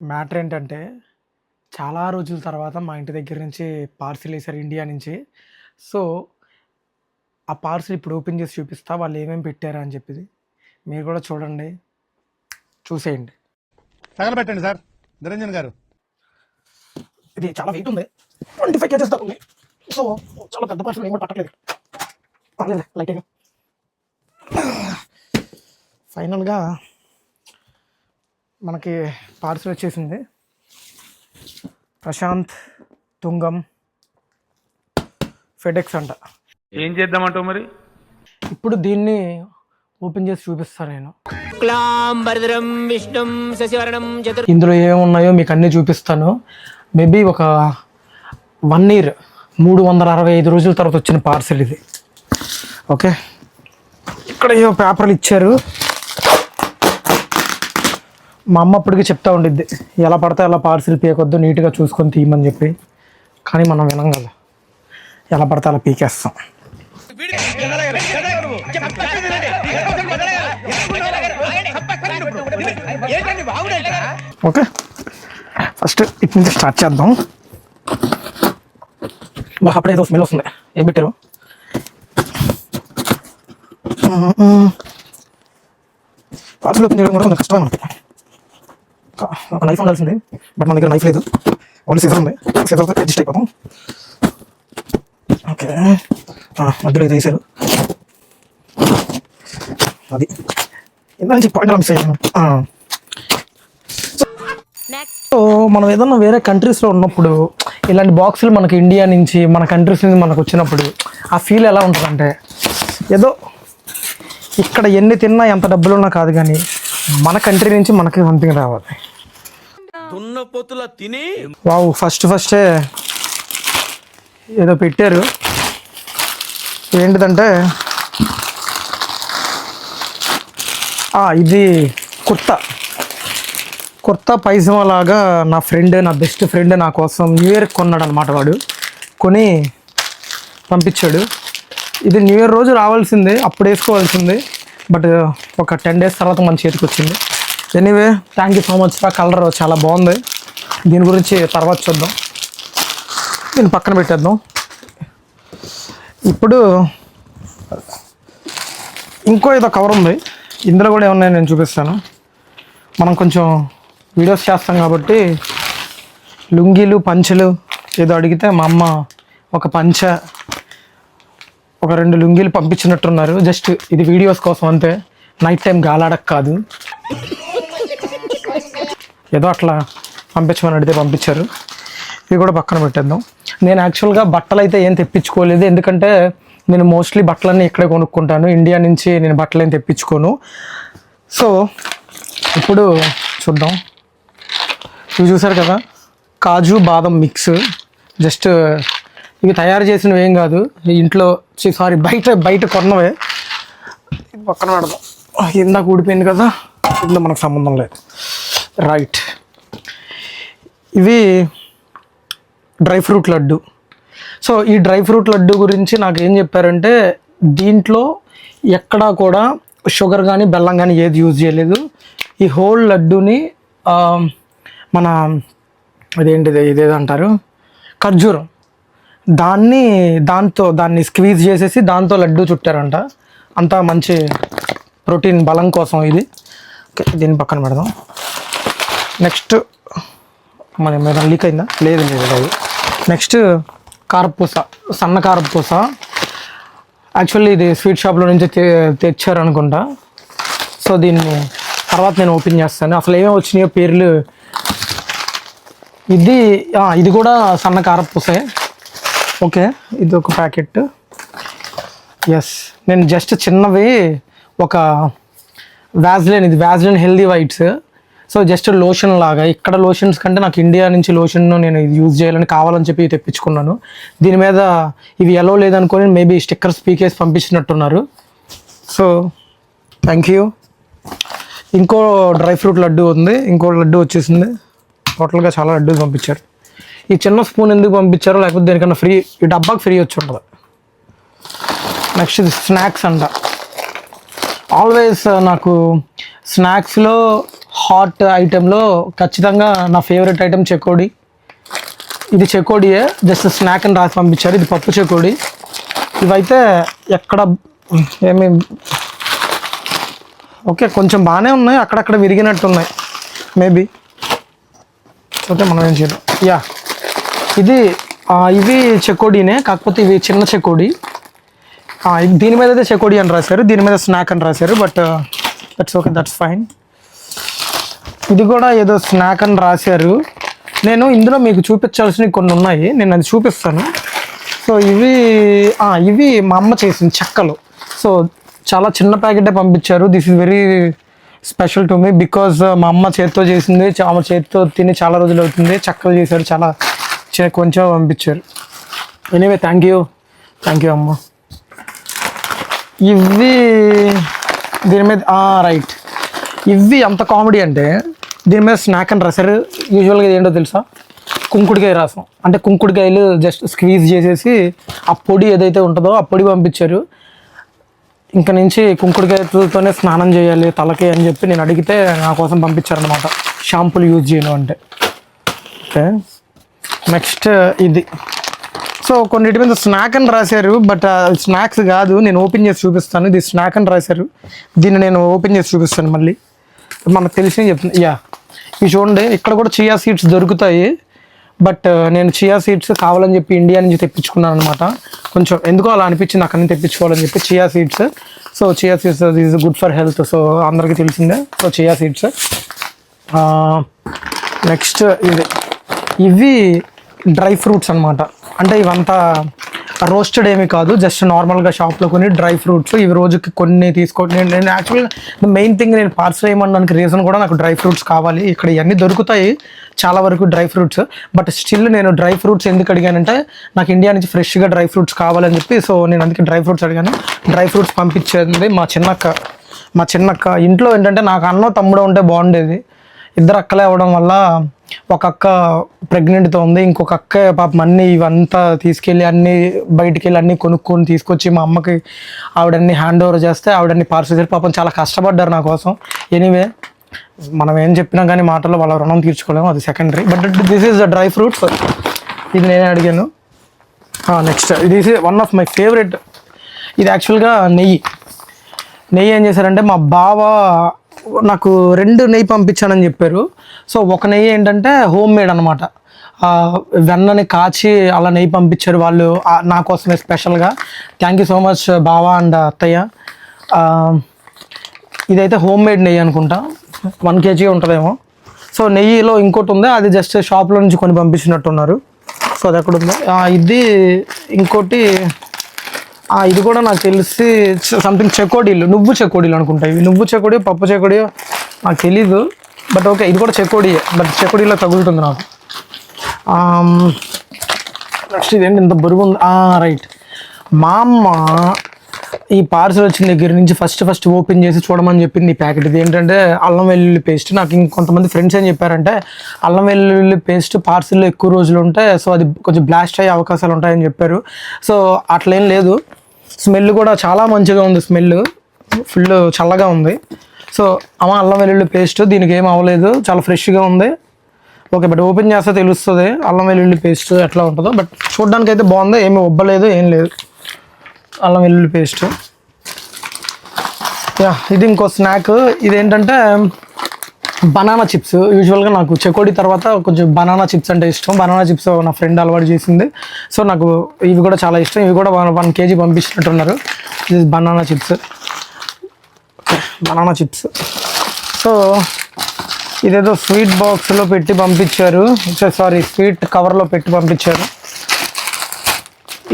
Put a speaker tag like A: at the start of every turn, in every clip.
A: Matter ఏంటంటే చాలా రోజుల తర్వాత మా ఇంటి దగ్గర నుంచి పార్సిల్ వేశారు ఇండియా నుంచి. సో ఆ పార్సిల్ ఇప్పుడు ఓపెన్ చేసి చూపిస్తా వాళ్ళు ఏమేమి పెట్టారా అని చెప్పి మీరు కూడా చూడండి చూసేయండి.
B: తగలబెట్టండి సార్ నిరంజన్ గారు.
A: ఇది చాలా వెయిట్ ఉంది. ట్వంటీ ఫైవ్ కేజెస్ దాకా ఉంది. సో చాలా పెద్ద పార్సల్ ఏం కూడా పర్లేదు లైట్గా ఫైనల్గా మనకి పార్సల్ వచ్చేసింది. ప్రశాంత్ తుంగం ఫెడెక్స్ అంట.
C: ఏం చేద్దామంటావు మరి?
A: ఇప్పుడు దీన్ని ఓపెన్ చేసి చూపిస్తాను నేను. ఇందులో ఏమున్నాయో మీకు అన్నీ చూపిస్తాను. మేబీ ఒక వన్ ఇయర్ మూడు వందల అరవై ఐదు రోజుల తర్వాత వచ్చిన పార్సల్ ఇది. ఓకే? ఇక్కడ ఏవో పేపర్లు ఇచ్చారు. మా అమ్మ అప్పటికి చెప్తా ఉండిద్ది ఎలా పడితే అలా పార్సిల్ పీకొద్దు నీట్గా చూసుకొని తీయమని చెప్పి. కానీ మనం వినం కదా ఎలా పడితే అలా పీకేస్తాం. ఓకే ఫస్ట్ ఇటు నుంచి స్టార్ట్ చేద్దాం. బాగా అప్పుడే ఏదో స్మెల్ వస్తుంది ఏం పెట్టారు? పార్సల్ ఓపెన్ చేయడం కూడా కొంచెం కష్టమే ఉంటుంది నైఫ్ ఉండాల్సింది బట్ మన దగ్గర నైఫ్ లేదు. ఓన్లీ సిజర్ ఉంది. సిజర్తో అడ్జస్ట్ అయిపోతాం. ఓకే మధ్యలో ఇది వేసారు అది. ఇందా నుంచి పాయింట్ మిస్ అయ్యాను. సో మనం ఏదన్నా వేరే కంట్రీస్లో ఉన్నప్పుడు ఇలాంటి బాక్సులు మనకి ఇండియా నుంచి మన కంట్రీస్ నుంచి మనకు వచ్చినప్పుడు ఆ ఫీల్ ఎలా ఉంటుందంటే ఏదో ఇక్కడ ఎన్ని తిన్నా ఎంత డబ్బులు ఉన్నా కాదు కానీ మన కంట్రీ నుంచి మనకి సంథింగ్ రావాలి.
D: దున్నపోతుల తిని
A: వావ్ ఫస్ట్ ఫస్టే ఏదో పెట్టారు. ఏంటిదంటే ఇది కుర్తా. కుర్తా పైజమా లాగా నా ఫ్రెండ్ నా బెస్ట్ ఫ్రెండ్ నా కోసం న్యూ ఇయర్ కొన్నాడు అనమాట వాడు. కొని పంపించాడు. ఇది న్యూ ఇయర్ రోజు రావాల్సిందే అప్పుడు వేసుకోవాల్సింది. బట్ ఒక టెన్ డేస్ తర్వాత మన చేతికి వచ్చింది anyway thank you so much రా. కలర్ చాలా బాగుంది. దీని గురించి తర్వాత చూద్దాం. దీన్ని పక్కన పెట్టేద్దాం. ఇప్పుడు ఇంకో ఏదో కవర్ ఉంది. ఇందులో కూడా ఏమన్నాయో నేను చూపిస్తాను. మనం కొంచెం వీడియోస్ చేస్తాం కాబట్టి లుంగీలు పంచెలు ఏదో అడిగితే మా అమ్మ ఒక పంచ ఒక రెండు లుంగీలు పంపించినట్టున్నారు. జస్ట్ ఇది వీడియోస్ కోసం అంతే. నైట్ టైం గాలాడక కాదు. ఏదో అట్లా పంపించమని అడిగితే పంపించారు. ఇవి కూడా పక్కన పెట్టేద్దాం. నేను యాక్చువల్గా బట్టలు అయితే ఏం తెప్పించుకోలేదు. ఎందుకంటే నేను మోస్ట్లీ బట్టలన్నీ ఇక్కడే కొనుక్కుంటాను. ఇండియా నుంచి నేను బట్టలు ఏం తెప్పించుకోను. సో ఇప్పుడు చూద్దాం. ఇవి చూసారు కదా? కాజు బాదం మిక్స్ జస్ట్ ఇవి తయారు చేసినవి ఏం కాదు. ఇంట్లో సారీ బయట బయట కొన్నవే. పక్కన పెడదాం. ఇందాక ఊడిపోయింది కదా? ఇందులో మనకు సంబంధం లేదు. రైట్ ఇవి డ్రై ఫ్రూట్ లడ్డు. సో ఈ డ్రై ఫ్రూట్ లడ్డు గురించి నాకు ఏం చెప్పారంటే దీంట్లో ఎక్కడా కూడా షుగర్ కానీ బెల్లం కానీ ఏది యూజ్ చేయలేదు. ఈ హోల్ లడ్డుని మన అదేంటిది ఇదేదో అంటారు ఖర్జూరం. దాన్ని దాంతో దాన్ని స్క్వీజ్ చేసేసి దాంతో లడ్డు చుట్టారంట. అంతా మంచి ప్రోటీన్ బలం కోసం ఇది. దీన్ని పక్కన పెడదాం. నెక్స్ట్ మన మీద లీక్ అయిందా? లేదు లేదు లేదు. నెక్స్ట్ కారపూస సన్న కారపూస. యాక్చువల్లీ ఇది స్వీట్ షాప్లో నుంచి తె తెచ్చారు అనుకుంటా సో దీన్ని తర్వాత నేను ఓపెన్ చేస్తాను. అసలు ఏమేమి వచ్చినాయో పేర్లు. ఇది ఇది కూడా సన్న కారపూసే. ఓకే ఇది ఒక ప్యాకెట్. ఎస్ నేను జస్ట్ చిన్నవి ఒక వ్యాజ్లైన్ ఇది Vaseline healthy whites so just lotion లాగా ఇక్కడ లోషన్స్ కంటే నాకు ఇండియా నుంచి లోషన్ నేను ఇది యూజ్ చేయాలని కావాలని చెప్పి తెప్పించుకున్నాను. దీని మీద ఇవి ఎలో లేదనుకొని మేబీ స్టిక్కర్స్ పీకేసి పంపించినట్టున్నారు. సో థ్యాంక్ యూ ఇంకో డ్రై ఫ్రూట్ లడ్డు ఉంది ఇంకో లడ్డు వచ్చేసింది. టోటల్గా చాలా లడ్డూలు పంపించారు. ఈ చిన్న స్పూన్ ఎందుకు పంపించారో లేకపోతే దేనికన్నా ఫ్రీ ఈ డబ్బాకి ఫ్రీ వచ్చి ఉంటుంది. నెక్స్ట్ ఇది స్నాక్స్ అంట. ఆల్వేస్ నాకు స్నాక్స్లో హాట్ ఐటెంలో ఖచ్చితంగా నా ఫేవరెట్ ఐటెం చెకోడి. ఇది చెకోడియే జస్ట్ స్నాక్ అని రాసి పంపించారు. ఇది పప్పు చెకోడి. ఇవైతే ఎక్కడ ఏమి ఓకే కొంచెం బాగానే ఉన్నాయి. అక్కడక్కడ విరిగినట్టు ఉన్నాయి మేబీ ఓకే మనం ఏం చేద్దాం? యా ఇది ఇవి చెకోడీనే కాకపోతే ఇవి చిన్న చెకోడి. దీని మీద అయితే చెకోడి అని రాశారు. దీని మీద స్నాక్ అని రాశారు. But that's okay that's fine ఇది కూడా ఏదో స్నాక్ అని రాశారు. నేను ఇందులో మీకు చూపించాల్సినవి కొన్ని ఉన్నాయి. నేను అది చూపిస్తాను. సో ఇవి ఇవి మా అమ్మ చేసింది చెక్కలు. సో చాలా చిన్న ప్యాకెటే పంపించారు. This is very special to me because మా అమ్మ చేతితో చేసింది. ఆమె చేతితో తిని చాలా రోజులు అవుతుంది. చెక్కలు చేశారు. చాలా కొంచెం పంపించారు. Anyway thank you thank you అమ్మ. ఇవి దీని మీద రైట్ ఇవి అంత కామెడీ అంటే దీని మీద స్నాక్ అని రాశారు యూజువల్గా ఏంటో తెలుసా? కుంకుడికాయ రసం. అంటే కుంకుడికాయలు జస్ట్ స్క్వీజ్ చేసేసి ఆ పొడి ఏదైతే ఉంటుందో ఆ పొడి పంపించారు. ఇంకా నుంచి కుంకుడికాయతోనే స్నానం చేయాలి తలకి అని చెప్పి నేను అడిగితే నా కోసం పంపించారనమాట షాంపూలు యూజ్ చేయను అంటే. ఓకే నెక్స్ట్ ఇది. సో కొన్నిటి మీద స్నాక్ అని రాశారు బట్ స్నాక్స్ uh, కాదు నేను ఓపెన్ చేసి చూపిస్తాను. ఇది స్నాక్ అని రాశారు. దీన్ని నేను ఓపెన్ చేసి చూపిస్తాను మళ్ళీ. మనకు తెలిసి చెప్తుంది యా. ఇవి చూడండి ఇక్కడ కూడా చియా సీడ్స్ దొరుకుతాయి. బట్ నేను చియా సీడ్స్ కావాలని చెప్పి ఇండియా నుంచి తెప్పించుకున్నాను అనమాట కొంచెం ఎందుకో అలా అనిపించింది అక్కడి నుంచి తెప్పించుకోవాలని చెప్పి chia seeds so chia seeds is good for health so అందరికీ తెలిసిందే. సో చియా సీడ్స్ నెక్స్ట్ ఇది ఇవి డ్రై ఫ్రూట్స్ అనమాట అంటే ఇవంతా రోస్టెడ్ ఏమి కాదు జస్ట్ నార్మల్గా షాప్లో కొన్ని డ్రై ఫ్రూట్స్ ఇవి రోజుకి కొన్ని తీసుకోండి నేను యాక్చువల్గా మెయిన్ థింగ్ నేను పార్సల్ వేయమనడానికి రీజన్ కూడా నాకు డ్రై ఫ్రూట్స్ కావాలి. ఇక్కడ ఇవన్నీ దొరుకుతాయి చాలా వరకు డ్రై ఫ్రూట్స్ బట్ స్టిల్ నేను డ్రై ఫ్రూట్స్ ఎందుకు అడిగానంటే నాకు ఇండియా నుంచి ఫ్రెష్గా డ్రై ఫ్రూట్స్ కావాలని చెప్పి సో నేను అందుకే డ్రై ఫ్రూట్స్ అడిగాను. డ్రై ఫ్రూట్స్ పంపించేది మా చిన్నక్క మా చిన్నక్క. ఇంట్లో ఏంటంటే నాకు అన్నో తమ్ముడు ఉంటే బాగుండేది. ఇద్దరు అక్కలే అవ్వడం వల్ల ఒక అక్క ప్రెగ్నెంట్తో ఉంది ఇంకొక అక్క పాపం అన్నీ ఇవంతా తీసుకెళ్ళి అన్నీ బయటికి వెళ్ళి అన్నీ కొనుక్కొని తీసుకొచ్చి మా అమ్మకి ఆవిడన్ని హ్యాండ్ ఓవర్ చేస్తే ఆవిడన్ని పార్సల్ చేసి పాపం చాలా కష్టపడ్డారు నా కోసం. ఎనీవే మనం ఏం చెప్పినా కానీ మాటల్లో వాళ్ళ రుణం తీర్చుకోలేము అది secondary but this is the dry fruits ఇది నేనే అడిగాను. Next this is one of my favourite ఇది యాక్చువల్గా నెయ్యి. నెయ్యి ఏం చేశారంటే మా బావ నాకు రెండు నెయ్యి పంపించానని చెప్పారు. సో ఒక నెయ్యి ఏంటంటే హోమ్ మేడ్ అనమాట వెన్నని కాచి అలా నెయ్యి పంపించారు వాళ్ళు. నా కోసమే స్పెషల్గా. థ్యాంక్ యూ సో మచ్ బావా అండ్ అత్తయ్య. ఇదైతే హోమ్ మేడ్ నెయ్యి అనుకుంటా. వన్ కేజీ ఉంటుందేమో. సో నెయ్యిలో ఇంకోటి ఉంది. అది జస్ట్ షాప్లో నుంచి కొని పంపించినట్టున్నారు. సో అది ఎక్కడ ఉంది? ఇది ఇంకోటి ఇది కూడా నాకు తెలిసి సంథింగ్ చెకోడీలు. నువ్వు చెకోడీలు అనుకుంటా ఇవి. నువ్వు చెకోడి పప్పు చెకోడి నాకు తెలీదు. బట్ ఓకే ఇది కూడా చెకోడీయే. బట్ చెకోడీలో తగులుతుంది నాకు. నెక్స్ట్ ఇదేంటి ఇంత బరువు ఉంది. రైట్ మా అమ్మ ఈ పార్సల్ వచ్చిన దగ్గర నుంచి ఫస్ట్ ఫస్ట్ ఓపెన్ చేసి చూడమని చెప్పింది ఈ ప్యాకెట్ ఇది. ఏంటంటే అల్లం వెల్లుల్లి పేస్ట్ నాకు ఇంకొంతమంది ఫ్రెండ్స్ ఏం చెప్పారంటే అల్లం వెల్లుల్లి పేస్ట్ పార్సిల్లో ఎక్కువ రోజులు ఉంటే సో అది కొంచెం బ్లాస్ట్ అయ్యే అవకాశాలు ఉంటాయని చెప్పారు. సో అట్లేం లేదు. స్మెల్ కూడా చాలా మంచిగా ఉంది స్మెల్. ఫుల్ చల్లగా ఉంది. సో అమ్మ అల్లం వెల్లుల్లి పేస్ట్ దీనికి ఏం అవ్వలేదు చాలా ఫ్రెష్గా ఉంది. ఓకే బట్ ఓపెన్ చేస్తే తెలుస్తుంది అల్లం వెల్లుల్లి పేస్ట్ ఎట్లా ఉంటుందో. బట్ చూడడానికి అయితే బాగుంది. ఏమీ ఒబ్బలేదు ఏం లేదు. అల్లం వెల్లుల్లి పేస్ట్. యా ఇది ఇంకో స్నాక్ ఇదేంటంటే బనానా చిప్స్ యూజువల్గా నాకు చెకోడి తర్వాత కొంచెం బనానా చిప్స్ అంటే ఇష్టం. బనానా చిప్స్ నా ఫ్రెండ్ అలవాటు చేసింది. సో నాకు ఇవి కూడా చాలా ఇష్టం. ఇవి కూడా వన్ వన్ కేజీ పంపించినట్టున్నారు. ఇది banana chips banana chips so ఇదేదో స్వీట్ బాక్స్లో పెట్టి పంపించారు. సారీ స్వీట్ కవర్లో పెట్టి పంపించారు.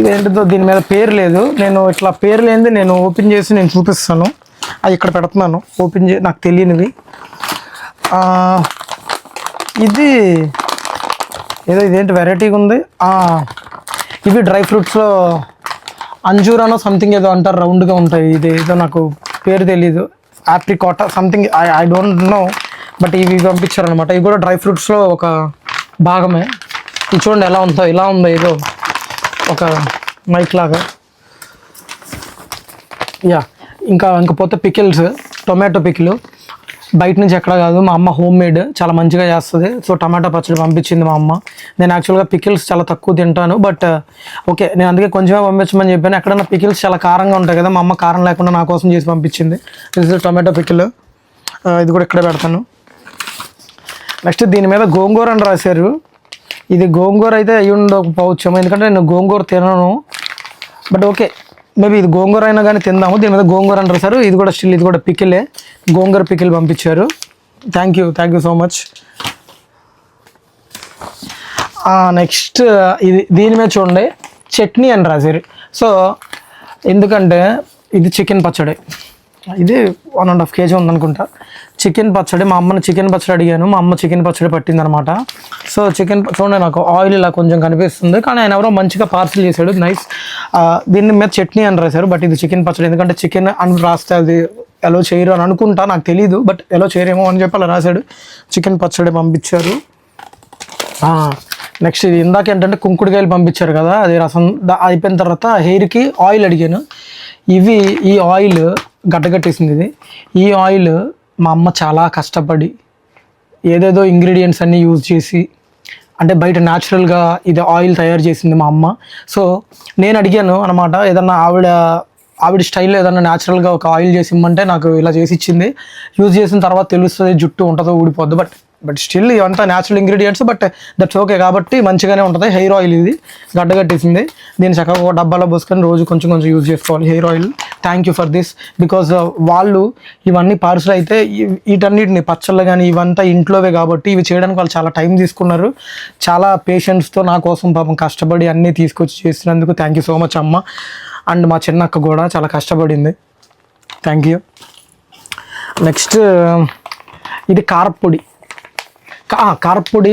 A: ఇదేంటిదో దీని మీద పేరు లేదు. నేను ఇట్లా పేరు లేనిది నేను ఓపెన్ చేసి నేను చూపిస్తాను. అది ఇక్కడ పెడుతున్నాను. ఓపెన్ చే నాకు తెలియనివి. ఇది ఏదో ఇదేంటి వెరైటీగా ఉంది. ఇవి డ్రై ఫ్రూట్స్లో అంజూరానో సంథింగ్ ఏదో అంటారు రౌండ్గా ఉంటాయి. ఇది ఏదో నాకు పేరు తెలీదు. Apricot something I I don't know but ఇవి పంపించారనమాట ఇవి కూడా డ్రై ఫ్రూట్స్లో ఒక భాగమే. ఇది చూడండి ఎలా ఉందో ఇలా ఉందో ఏదో ఒక మైక్ లాగా. యా ఇంకా ఇంకపోతే పికిల్స్ టొమాటో పికిల్. బయట నుంచి ఎక్కడ కాదు మా అమ్మ హోమ్ మేడ్ చాలా మంచిగా చేస్తుంది. సో టమాటా పచ్చడి పంపించింది మా అమ్మ. నేను యాక్చువల్గా పికిల్స్ చాలా తక్కువ తింటాను బట్ ఓకే uh, నేను అందుకే కొంచెమే పంపించమని చెప్పాను. ఎక్కడన్నా పికిల్స్ చాలా కారంగా ఉంటాయి కదా మా అమ్మ కారం లేకుండా నా కోసం చేసి పంపించింది. దిస్ ఇస్ టమాటో పికిల్ ఇది కూడా ఇక్కడే పెడతాను. నెక్స్ట్ దీని మీద గోంగూర అని రాశారు. ఇది గోంగూర అయితే అయ్యి ఉండకపోవచ్చేమో ఎందుకంటే నేను గోంగూర తినను. బట్ ఓకే మేబీ ఇది గోంగూర అయినా కానీ తిందాము. దీని మీద గోంగూర అని సార్. ఇది కూడా స్టిల్ ఇది కూడా పికిలే. గోంగూర పికిల్ పంపించారు. Thank you thank you so much next ఇది దీని మీద చూడండి. చట్నీ అని రాశారు సో ఎందుకంటే ఇది చికెన్ పచ్చడి. ఇది వన్ అండ్ హాఫ్ కేజీ ఉందనుకుంటా. చికెన్ పచ్చడి మా అమ్మని చికెన్ పచ్చడి అడిగాను. మా అమ్మ చికెన్ పచ్చడి పట్టిందనమాట. సో చికెన్ చూడండి నాకు ఆయిల్ ఇలా కొంచెం కనిపిస్తుంది. కానీ ఆయన ఎవరో మంచిగా పార్సిల్ చేశాడు. నైస్ దీని మీద చట్నీ అని రాశారు. బట్ ఇది చికెన్ పచ్చడి. ఎందుకంటే చికెన్ అని రాస్తే అది ఎలా చేయరు అని అనుకుంటా. నాకు తెలియదు బట్ ఎలా చేయరేమో అని చెప్పి అలా రాశాడు. చికెన్ పచ్చడి పంపించారు. నెక్స్ట్ ఇది ఇందాక ఏంటంటే కుంకుడుకాయలు పంపించారు కదా. అది రసం అయిపోయిన తర్వాత హెయిర్కి ఆయిల్ అడిగాను. ఇవి ఈ ఆయిల్ గడ్డగట్టేసింది ఇది. ఈ ఆయిల్ మా అమ్మ చాలా కష్టపడి ఏదేదో ఇంగ్రీడియంట్స్ అన్నీ యూజ్ చేసి అంటే బయట న్యాచురల్గా ఇది ఆయిల్ తయారు చేసింది మా అమ్మ. సో నేను అడిగాను అనమాట ఏదన్నా ఆవిడ ఆవిడ స్టైల్లో ఏదన్నా న్యాచురల్గా ఒక ఆయిల్ చేసి ఇమ్మంటే నాకు ఇలా చేసి ఇచ్చింది. యూజ్ చేసిన తర్వాత తెలుస్తుంది జుట్టు ఉంటుందో ఊడిపోద్ది బట్ బట్ స్టిల్ ఇవంతా natural ingredients but that's okay కాబట్టి మంచిగానే ఉంటుంది. హెయిర్ ఆయిల్ ఇది. గడ్డగట్టేసింది. దీన్ని చక్కగా ఒక డబ్బాలో పోసుకొని రోజు కొంచెం కొంచెం యూజ్ చేసుకోవాలి hair oil thank you for this because వాళ్ళు ఇవన్నీ పార్సల్ అయితే వీటన్నిటిని పచ్చళ్ళు కానీ ఇవంతా ఇంట్లోవే కాబట్టి ఇవి చేయడానికి వాళ్ళు చాలా టైం తీసుకున్నారు. చాలా పేషెంట్స్తో నా కోసం పాపం కష్టపడి అన్నీ తీసుకొచ్చి చేసినందుకు థ్యాంక్ యూ సో మచ్ అమ్మ. అండ్ మా చిన్న అక్క కూడా చాలా కష్టపడింది. థ్యాంక్ యూ నెక్స్ట్ ఇది కారప్పొడి కారపొడి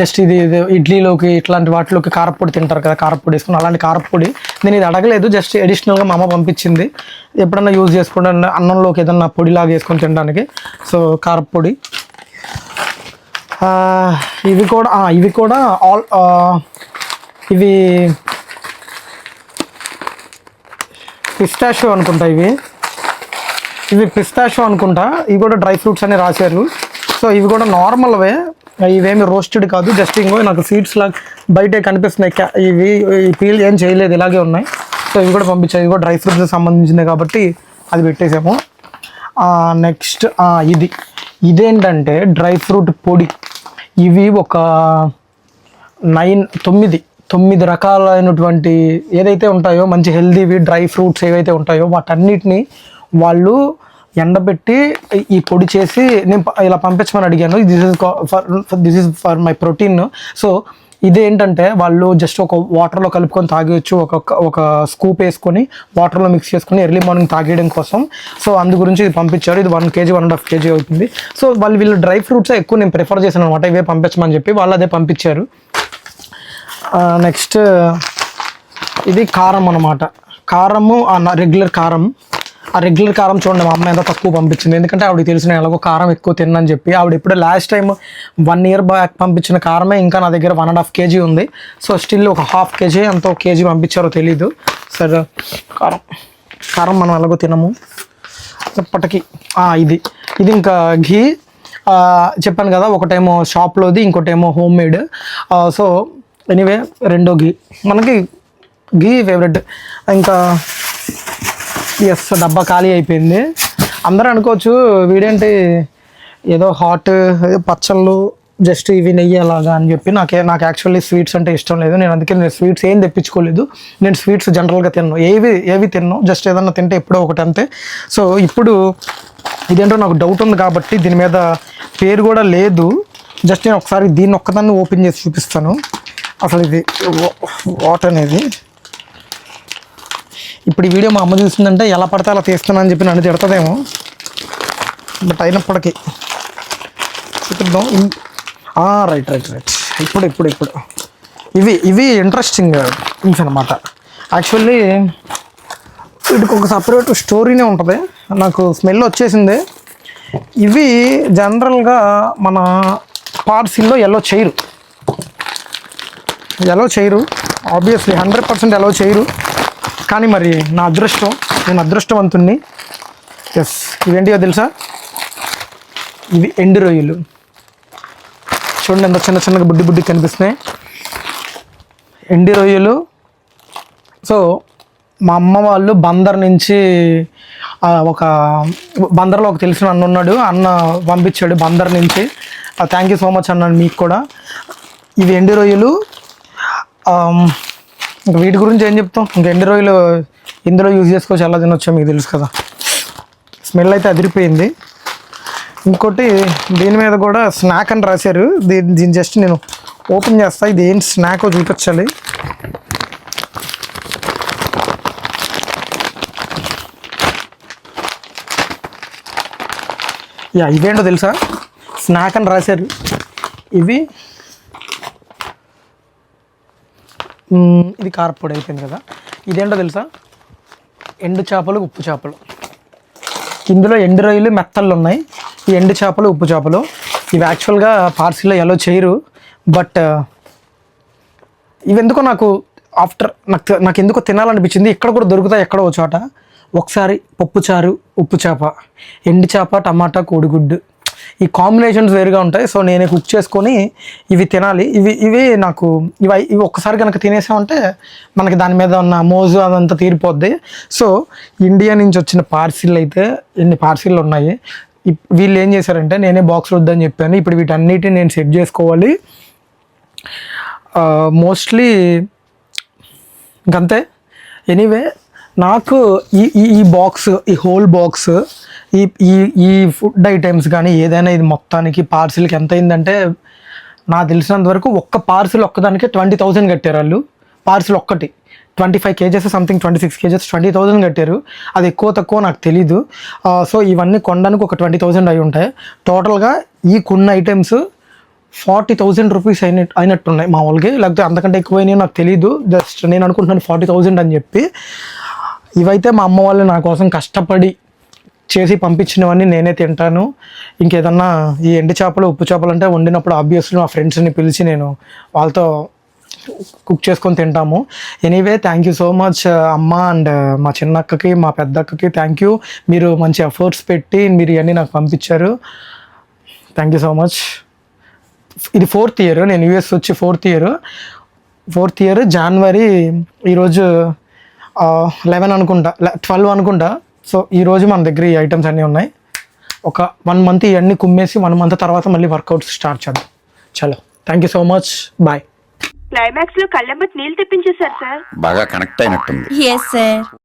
A: జస్ట్ ఇది ఇది ఇడ్లీలోకి ఇట్లాంటి వాటిలోకి కారపొడి తింటారు కదా కారపొడి వేసుకుని అలాంటి కారపొడి నేను ఇది అడగలేదు జస్ట్ అడిషనల్గా మా అమ్మ పంపించింది. ఎప్పుడన్నా యూజ్ చేసుకోవడానికి అన్నంలోకి ఏదన్నా పొడిలాగా వేసుకొని తినడానికి. సో కారప్పొడి ఇవి కూడా ఇవి కూడా ఆల్ ఇవి పిస్టాషో అనుకుంటా ఇవి. ఇవి పిస్తాషో అనుకుంటా. ఇవి కూడా డ్రై ఫ్రూట్స్ అని రాశారు. సో ఇవి కూడా నార్మల్వే ఇవేమి రోస్టెడ్ కాదు జస్ట్ ఇంకో నాకు సీడ్స్ లాగా బయటే కనిపిస్తున్నాయి. క్యా- ఇవి ఈ పీల్ ఏం చేయలేదు ఇలాగే ఉన్నాయి. సో ఇవి కూడా పంపించాయి ఇవి కూడా డ్రై ఫ్రూట్స్ సంబంధించింది కాబట్టి అది పెట్టేసాము. నెక్స్ట్ ఇది. ఇదేంటంటే డ్రై ఫ్రూట్ పొడి. ఇవి ఒక నైన్ తొమ్మిది తొమ్మిది రకాలైనటువంటి ఏదైతే ఉంటాయో మంచి హెల్దీవి డ్రై ఫ్రూట్స్ ఏవైతే ఉంటాయో వాటన్నిటిని వాళ్ళు ఎండబెట్టి ఈ పొడి చేసి నేను ఇలా పంపించమని అడిగాను. This is for this is for my protein so ఇదేంటంటే వాళ్ళు జస్ట్ ఒక వాటర్లో కలుపుకొని తాగేయచ్చు. ఒక ఒక స్కూప్ వేసుకొని వాటర్లో మిక్స్ చేసుకొని ఎర్లీ మార్నింగ్ తాగేయడం కోసం. సో అందు గురించి ఇది పంపించారు. ఇది one KG one and half KG అవుతుంది. సో వాళ్ళు వీళ్ళు డ్రై ఫ్రూట్స్ ఎక్కువ నేను ప్రిఫర్ చేశాను అనమాట ఇవే పంపించమని చెప్పి వాళ్ళు అదే పంపించారు. నెక్స్ట్ ఇది కారం అనమాట కారము రెగ్యులర్ కారం. ఆ రెగ్యులర్ కారం చూడండి మా అమ్మ ఎంత తక్కువ పంపించింది. ఎందుకంటే ఆవిడకి తెలిసిన ఎలాగో కారం ఎక్కువ తిన్నని చెప్పి ఆవిడ ఇప్పుడు last time one year back పంపించిన కారమే ఇంకా నా దగ్గర వన్ అండ్ హాఫ్ కేజీ ఉంది. సో స్టిల్ ఒక హాఫ్ కేజీ ఎంతో కేజీ పంపించారో తెలీదు. సరే కారం కారం మనం ఎలాగో తినము. ఇప్పటికి ఇది. ఇది ఇంకా ఘీ. చెప్పాను కదా ఒకటేమో షాప్లోది ఇంకోటేమో హోమ్ మేడ్ సో ఎనీవే రెండో ఘీ. మనకి ఘీ ఫేవరెట్ ఇంకా ఎస్ డబ్బా ఖాళీ అయిపోయింది. అందరూ అనుకోవచ్చు వీడేంటి ఏదో హాట్ పచ్చళ్ళు జస్ట్ ఇవి నెయ్యి అలాగా అని చెప్పి నాకే నాకు యాక్చువల్లీ స్వీట్స్ అంటే ఇష్టం లేదు. నేను అందుకే నేను స్వీట్స్ ఏం తెప్పించుకోలేదు. నేను స్వీట్స్ జనరల్గా తిన్నాను ఏవి ఏవి తిన్నాను జస్ట్ ఏదన్నా తింటే ఎప్పుడో ఒకటి అంతే. సో ఇప్పుడు ఇదేంటో నాకు డౌట్ ఉంది కాబట్టి దీని మీద పేరు కూడా లేదు. జస్ట్ నేను ఒకసారి దీన్ని ఒక్కదాన్ని ఓపెన్ చేసి చూపిస్తాను. అసలు ఇది వాట్ అనేది? ఇప్పుడు ఈ వీడియో మా అమ్మ చూసిందంటే ఎలా పడితే అలా తీస్తున్నా అని చెప్పి నన్ను తిడతదేమో. బట్ అయినప్పటికీ చూపిద్దాం. రైట్ రైట్ రైట్ ఇప్పుడు ఇప్పుడు ఇప్పుడు. ఇవి ఇవి ఇంట్రెస్టింగ్ థింగ్స్ అనమాట యాక్చువల్లీ వీటికి ఒక సపరేట్ స్టోరీనే ఉంటుంది. నాకు స్మెల్ వచ్చేసింది. ఇవి జనరల్గా మన పార్సిల్లో ఎల్లో చేయరు. ఎలో చేయరు. ఆబ్వియస్లీ హండ్రెడ్ పర్సెంట్ ఎలో చేయరు. కానీ మరి నా అదృష్టం నేను అదృష్టవంతుణ్ణి. ఎస్ ఇవేంటియో తెలుసా? ఇవి ఎండు రొయ్యలు. చూడండి ఎంత చిన్న చిన్నగా బుడ్డి బుడ్డి కనిపిస్తున్నాయి. ఎండి రొయ్యలు. సో మా అమ్మ వాళ్ళు బందర్ నుంచి ఒక బందర్లో ఒక తెలిసిన అన్న ఉన్నాడు. అన్న పంపించాడు బందర్ నుంచి. థ్యాంక్ యూ సో మచ్ అన్నాను మీకు కూడా. ఇవి ఎండి రొయ్యలు. Um, ఇంకా వీటి గురించి ఏం చెప్తాం? ఇంక ఎండి రొయ్యలు ఇందులో యూజ్ చేసుకోవచ్చు ఎలా తినొచ్చో మీకు తెలుసు కదా. స్మెల్ అయితే అదిరిపోయింది. ఇంకోటి దీని మీద కూడా స్నాక్ అని రాశారు. దీని దీన్ని జస్ట్ నేను ఓపెన్ చేస్తా. ఇది ఏంటి స్నాక్ చూపించాలి. యా ఇవేంటో తెలుసా? స్నాక్ అని రాశారు. ఇవి ఇది కారపొడి అయిపోయింది కదా. ఇదేంటో తెలుసా? ఎండు చేపలు ఉప్పు చేపలు. ఇందులో ఎండు రొయ్యలు మెత్తళ్ళు ఉన్నాయి. ఈ ఎండు చేపలు ఉప్పు చేపలు. ఇవి యాక్చువల్గా పార్సిల్లో ఎలా చేయరు. బట్ uh, ఇవి ఎందుకో నాకు ఆఫ్టర్ నాకు నాకు ఎందుకో తినాలనిపించింది. ఇక్కడ కూడా దొరుకుతాయి ఎక్కడో ఒక చోట. ఒకసారి పప్పు చారు ఉప్పు చేప. ఎండు చేప టమాటా కోడిగుడ్డు. ఈ కాంబినేషన్స్ వేరుగా ఉంటాయి. సో నేనే కుక్ చేసుకొని ఇవి తినాలి. ఇవి ఇవి నాకు ఇవి ఇవి ఒక్కసారి కనుక తినేసామంటే మనకి దాని మీద ఉన్న మోజు అదంతా తీరిపోద్ది. సో ఇండియా నుంచి వచ్చిన పార్సిల్ అయితే ఎన్ని పార్సిల్ ఉన్నాయి. ఇప్- వీళ్ళు ఏం చేశారంటే నేనే బాక్స్ వద్దని చెప్పాను. ఇప్పుడు వీటన్నిటిని నేను సెట్ చేసుకోవాలి. మోస్ట్లీ ఇంకంతే. ఎనీవే నాకు ఈ ఈ ఈ బాక్స్ ఈ హోల్ బాక్స్ ఈ ఈ ఈ ఫుడ్ ఐటమ్స్ కానీ ఏదైనా ఇది మొత్తానికి పార్సిల్కి ఎంత అయిందంటే నాకు తెలిసినంత వరకు ఒక్క పార్సిల్ ఒక్కదానికే ట్వంటీ థౌజండ్ కట్టారు వాళ్ళు. పార్సిల్ ఒక్కటి. Twenty five KGs something twenty six KGs twenty thousand కట్టారు. అది ఎక్కువ తక్కువ నాకు తెలీదు. సో ఇవన్నీ కొనడానికి ఒక ట్వంటీ థౌజండ్ అయి ఉంటాయి. టోటల్గా ఈ కొన్ని ఐటమ్స్ ఫార్టీ థౌజండ్ రూపీస్ అయిన అయినట్టున్నాయి మా వాళ్ళకి లేకపోతే అంతకంటే ఎక్కువైనా నాకు తెలియదు జస్ట్ నేను అనుకుంటున్నాను ఫార్టీ థౌజండ్ అని చెప్పి. ఇవైతే మా అమ్మ వాళ్ళు నా కోసం కష్టపడి చేసి పంపించినవన్నీ నేనే తింటాను. ఇంకేదన్నా ఈ ఎండు చేపలు ఉప్పు చేపలు అంటే వండినప్పుడు ఆబ్వియస్లీ మా ఫ్రెండ్స్ని పిలిచి నేను వాళ్ళతో కుక్ చేసుకొని తింటాము. Anyway thank you so much అమ్మ అండ్ మా చిన్నక్కకి మా పెద్దక్కకి థ్యాంక్ యూ మీరు మంచి ఎఫర్ట్స్ పెట్టి మీరు ఇవన్నీ నాకు పంపించారు. థ్యాంక్ యూ సో మచ్ ఇది ఫోర్త్ ఇయర్ నేను యూఎస్ వచ్చి ఫోర్త్ ఇయర్ ఫోర్త్ ఇయర్ జనవరి ఈరోజు లెవెన్ అనుకుంటా ట్వెల్వ్ అనుకుంటా. సో ఈరోజు మన దగ్గర ఈ ఐటమ్స్ అన్నీ ఉన్నాయి. ఒక వన్ మంత్ ఇవన్నీ కుమ్మేసి వన్ మంత్ తర్వాత మళ్ళీ వర్కౌట్స్ స్టార్ట్ చేద్దాం. చలో. Thank you so much bye
E: క్లైమాక్స్లో కళ్ళెంబట్ నీళ్ళు తెప్పించేశారు సార్
F: బాగా కనెక్ట్ అయినట్టుంది.
G: Yes sir